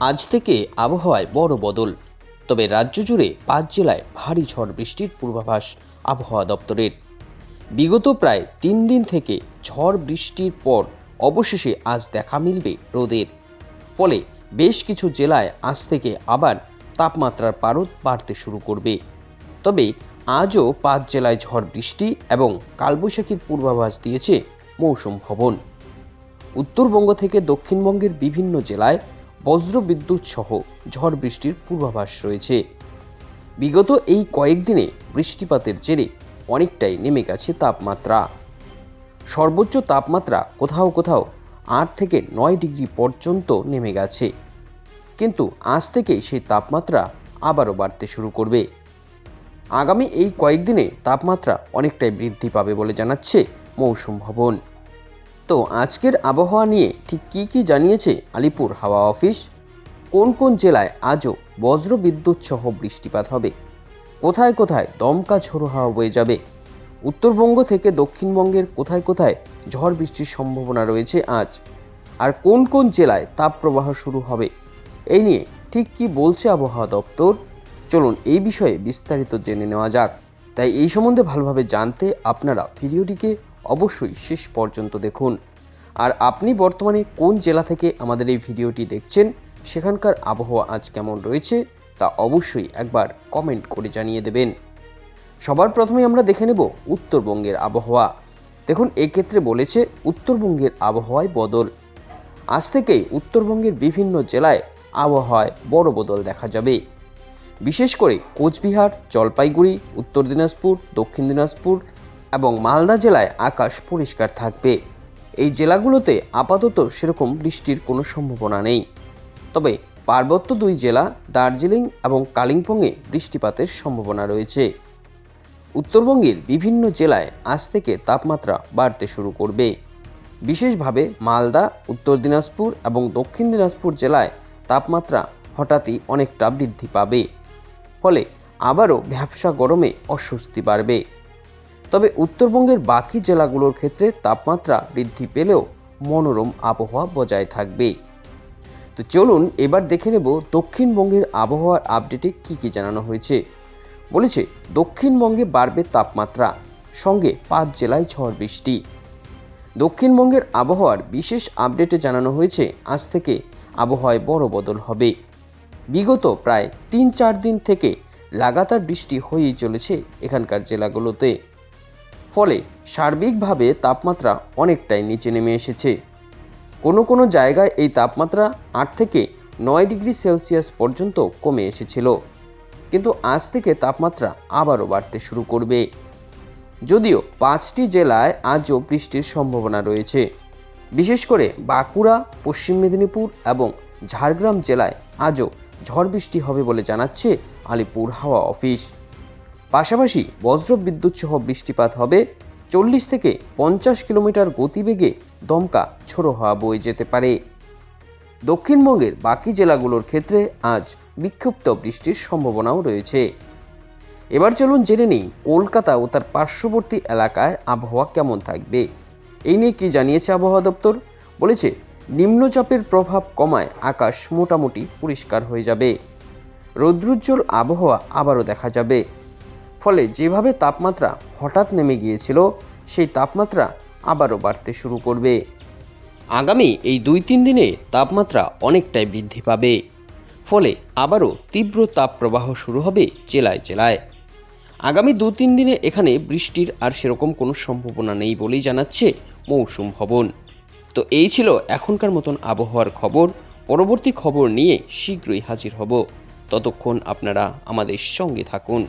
আজ থেকে আবহাওয়ায় বড় বদল। তবে রাজ্য জুড়ে পাঁচ জেলায় ভারী ঝড় বৃষ্টির পূর্বাভাস আবহাওয়া দপ্তরের। বিগত প্রায় তিন দিন থেকে ঝড় বৃষ্টির পর অবশেষে আজ দেখা মিলবে রোদের। ফলে বেশ কিছু জেলায় আজ থেকে আবার তাপমাত্রার পারদ বাড়তে শুরু করবে। তবে আজও পাঁচ জেলায় ঝড় বৃষ্টি এবং কালবৈশাখীর পূর্বাভাস দিয়েছে মৌসুম ভবন। উত্তরবঙ্গ থেকে দক্ষিণবঙ্গের বিভিন্ন জেলায় বজ্র বিদ্যুৎ সহ ঝড় বৃষ্টির পূর্বাভাস রয়েছে। বিগত এই কয়েকদিনে বৃষ্টিপাতের জেরে অনেকটাই নেমে গেছে তাপমাত্রা। সর্বোচ্চ তাপমাত্রা কোথাও কোথাও আট থেকে নয় ডিগ্রি পর্যন্ত নেমে গেছে। কিন্তু আজ থেকেই সেই তাপমাত্রা আবারও বাড়তে শুরু করবে। আগামী এই কয়েকদিনে তাপমাত্রা অনেকটাই বৃদ্ধি পাবে বলে জানাচ্ছে মৌসুম ভবন। তো আজকের আবহাওয়া নিয়ে ঠিক কী কী জানিয়েছে আলিপুর হাওয়া অফিস? কোন কোন জেলায় আজও বজ্র বিদ্যুৎ সহ বৃষ্টিপাত হবে? কোথায় কোথায় দমকা ঝোড়ো হাওয়া বয়ে যাবে? উত্তরবঙ্গ থেকে দক্ষিণবঙ্গের কোথায় কোথায় ঝড় বৃষ্টির সম্ভাবনা রয়েছে আজ? আর কোন কোন জেলায় তাপপ্রবাহ শুরু হবে? এই নিয়ে ঠিক কি বলছে আবহাওয়া দপ্তর? চলুন এই বিষয়ে বিস্তারিত জেনে নেওয়া যাক। তাই এই সম্বন্ধে ভালোভাবে জানতে আপনারা ভিডিওটিকে অবশ্যই শেষ পর্যন্ত দেখুন। আর আপনি বর্তমানে কোন জেলা থেকে আমাদের এই ভিডিওটি দেখছেন, সেখানকার আবহাওয়া আজ কেমন রয়েছে, তা অবশ্যই একবার কমেন্ট করে জানিয়ে দেবেন। সবার প্রথমে আমরা দেখে নেব উত্তরবঙ্গের আবহাওয়া। দেখুন, এক্ষেত্রে বলেছে উত্তরবঙ্গের আবহাওয়ায় বদল। আজ থেকেই উত্তরবঙ্গের বিভিন্ন জেলায় আবহাওয়ায় বড় বদল দেখা যাবে। বিশেষ করে কোচবিহার, জলপাইগুড়ি, উত্তর দিনাজপুর, দক্ষিণ দিনাজপুর এবং মালদা জেলায় আকাশ পরিষ্কার থাকবে। এই জেলাগুলোতে আপাতত সেরকম বৃষ্টির কোনো সম্ভাবনা নেই। তবে পার্বত্য দুই জেলা, দার্জিলিং এবং কালিম্পংয়ে বৃষ্টিপাতের সম্ভাবনা রয়েছে। উত্তরবঙ্গের বিভিন্ন জেলায় আজ থেকে তাপমাত্রা বাড়তে শুরু করবে। বিশেষভাবে মালদা, উত্তর দিনাজপুর এবং দক্ষিণ দিনাজপুর জেলায় তাপমাত্রা হঠাৎই অনেকটা বৃদ্ধি পাবে। ফলে আবারও ভ্যাবসা গরমে অস্বস্তি বাড়বে। তবে উত্তরবঙ্গের বাকি জেলাগুলোর ক্ষেত্রে তাপমাত্রা বৃদ্ধি পেলেও মনোরম আবহাওয়া বজায় থাকবে। তো চলুন এবার দেখে নেব দক্ষিণবঙ্গের আবহাওয়ার আপডেটে কী কী জানানো হয়েছে। বলেছে, দক্ষিণবঙ্গে বাড়বে তাপমাত্রা, সঙ্গে পাঁচ জেলায় ঝড় বৃষ্টি। দক্ষিণবঙ্গের আবহাওয়ার বিশেষ আপডেটে জানানো হয়েছে, আজ থেকে আবহাওয়ায় বড় বদল হবে। বিগত প্রায় তিন চার দিন থেকে লাগাতার বৃষ্টি হয়েই চলেছে এখানকার জেলাগুলোতে। ফলে সার্বিকভাবে তাপমাত্রা অনেকটাই নিচে নেমে এসেছে। কোনো কোনো জায়গায় এই তাপমাত্রা আট থেকে নয় ডিগ্রি সেলসিয়াস পর্যন্ত কমে এসেছিল। কিন্তু আজ থেকে তাপমাত্রা আবারও বাড়তে শুরু করবে। যদিও পাঁচটি জেলায় আজও বৃষ্টির সম্ভাবনা রয়েছে। বিশেষ করে বাঁকুড়া, পশ্চিম মেদিনীপুর এবং ঝাড়গ্রাম জেলায় আজও ঝড় বৃষ্টি হবে বলে জানাচ্ছে আলিপুর হাওয়া অফিস। পাশাপাশি বজ্র বিদ্যুৎ সহ বৃষ্টিপাত হবে। চল্লিশ থেকে পঞ্চাশ কিলোমিটার গতিবেগে দমকা ছোড়ো হাওয়া বয়ে যেতে পারে। দক্ষিণবঙ্গের বাকি জেলাগুলোর ক্ষেত্রে আজ বিক্ষিপ্ত বৃষ্টির সম্ভাবনাও রয়েছে। এবার চলুন জেনে নিই কলকাতা ও তার পার্শ্ববর্তী এলাকায় আবহাওয়া কেমন থাকবে। এই নিয়ে কি জানিয়েছে আবহাওয়া দপ্তর? বলেছে, নিম্নচাপের প্রভাব কমায় আকাশ মোটামুটি পরিষ্কার হয়ে যাবে। রৌদ্রোজ্জ্বল আবহাওয়া আবারও দেখা যাবে। ফলে যেভাবে তাপমাত্রা হঠাৎ নেমে গিয়েছিল, সেই তাপমাত্রা আবারও বাড়তে শুরু করবে। আগামী এই দুই তিন দিনে তাপমাত্রা অনেকটাই বৃদ্ধি পাবে। ফলে আবারও তীব্র তাপপ্রবাহ শুরু হবে জেলায় জেলায়। আগামী দু তিন দিনে এখানে বৃষ্টির আর সেরকম কোনো সম্ভাবনা নেই বলেই জানাচ্ছে মৌসুম ভবন। তো এই ছিল এখনকার মতন আবহাওয়ার খবর। পরবর্তী খবর নিয়ে শীঘ্রই হাজির হব। ততক্ষণ আপনারা আমাদের সঙ্গে থাকুন।